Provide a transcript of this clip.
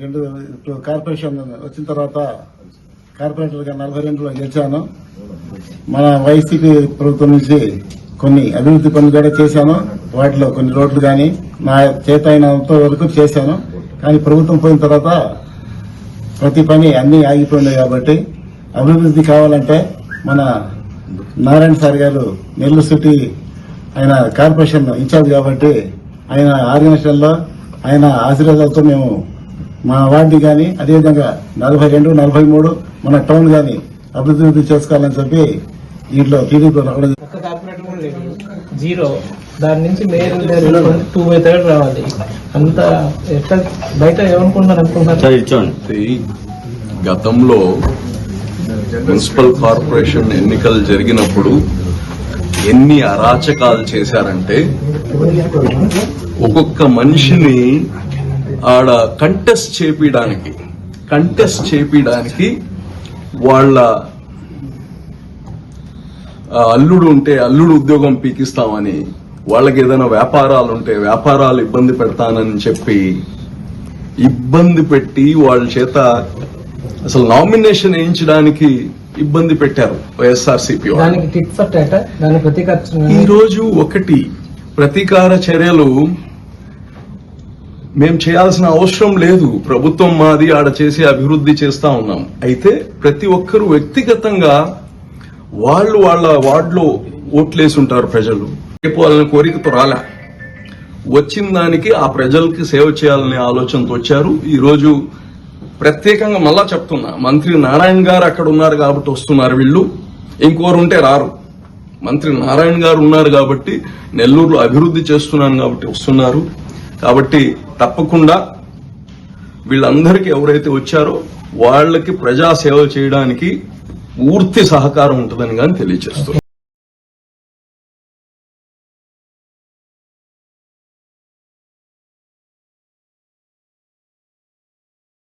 రెండు ఇప్పుడు కార్పొరేషన్ వచ్చిన తర్వాత కార్పొరేటర్గా నలభై రెండులో గెలిచాను. మన వైసీపీ ప్రభుత్వం నుంచి కొన్ని అభివృద్ధి పనులు కూడా చేశాను. వాటిలో కొన్ని రోడ్లు కానీ నా చేత అయినంత వరకు చేశాను. కానీ ప్రభుత్వం పోయిన తర్వాత ప్రతి పని అన్నీ ఆగిపోయినాయి కాబట్టి అభివృద్ధి కావాలంటే మన నారాయణ సార్ గారు నెల్లూరు సిటీ ఆయన కార్పొరేషన్ ఇన్ఛార్జ్ కాబట్టి ఆయన ఆర్గనైజేషన్లో ఆయన ఆశీర్వాదాలతో మేము మా వార్డు కానీ అదేవిధంగా నలభై రెండు నలభై మూడు మన టౌన్ కానీ అభివృద్ధి చేసుకోవాలని చెప్పి దీంట్లో టీడీపీ రావడం ఒక్క కార్పొరేటర్ కూడా లేదు. జీరో దాని నుంచి మేయర్ టూ బై థర్డ్ రావాలి. అంత ఎట్లా బయట ఏమనుకుంటున్నారు అనుకుంటున్నారు? గతంలో మున్సిపల్ కార్పొరేషన్ ఎన్నికలు జరిగినప్పుడు ఎన్ని అరాచకాలు చేశారంటే ఒక్కొక్క మనిషిని ఆడ కంటెస్ట్ చేపించడానికి కంటెస్ట్ చేపించడానికి వాళ్ళ అల్లుడు ఉంటే అల్లుడు ఉద్యోగం పీకిస్తామని వాళ్ళకి ఏదైనా వ్యాపారాలు ఉంటే వ్యాపారాలు ఇబ్బంది పెడతానని చెప్పి ఇబ్బంది పెట్టి వాళ్ళ చేత అసలు నామినేషన్ వేయించడానికి ఇబ్బంది పెట్టారు వైఎస్ఆర్సీపీ ఈ రోజు ఒకటి ప్రతీకార చర్యలు మేము చేయాల్సిన అవసరం లేదు. ప్రభుత్వం మాది ఆడ చేసి అభివృద్ధి చేస్తా ఉన్నాం. అయితే ప్రతి ఒక్కరూ వ్యక్తిగతంగా వాళ్ళు వాళ్ళ వార్డులో ఓట్లేసి ఉంటారు ప్రజలు. రేపు వాళ్ళని కోరికతో రాలే. వచ్చిన దానికి ఆ ప్రజలకి సేవ చేయాలనే ఆలోచనతో వచ్చారు. ఈరోజు ప్రత్యేకంగా మళ్ళా చెప్తున్నా మంత్రి నారాయణ గారు అక్కడ ఉన్నారు కాబట్టి వస్తున్నారు వీళ్ళు. ఇంకోరు ఉంటే రారు. మంత్రి నారాయణ గారు ఉన్నారు కాబట్టి నెల్లూరులో అభివృద్ధి చేస్తున్నాను కాబట్టి వస్తున్నారు. కాబట్టి తప్పకుండా వీళ్ళందరికీ ఎవరైతే వచ్చారో వాళ్ళకి ప్రజా సేవ చేయడానికి పూర్తి సహకారం ఉంటుందని కానీ తెలియజేస్తున్నారు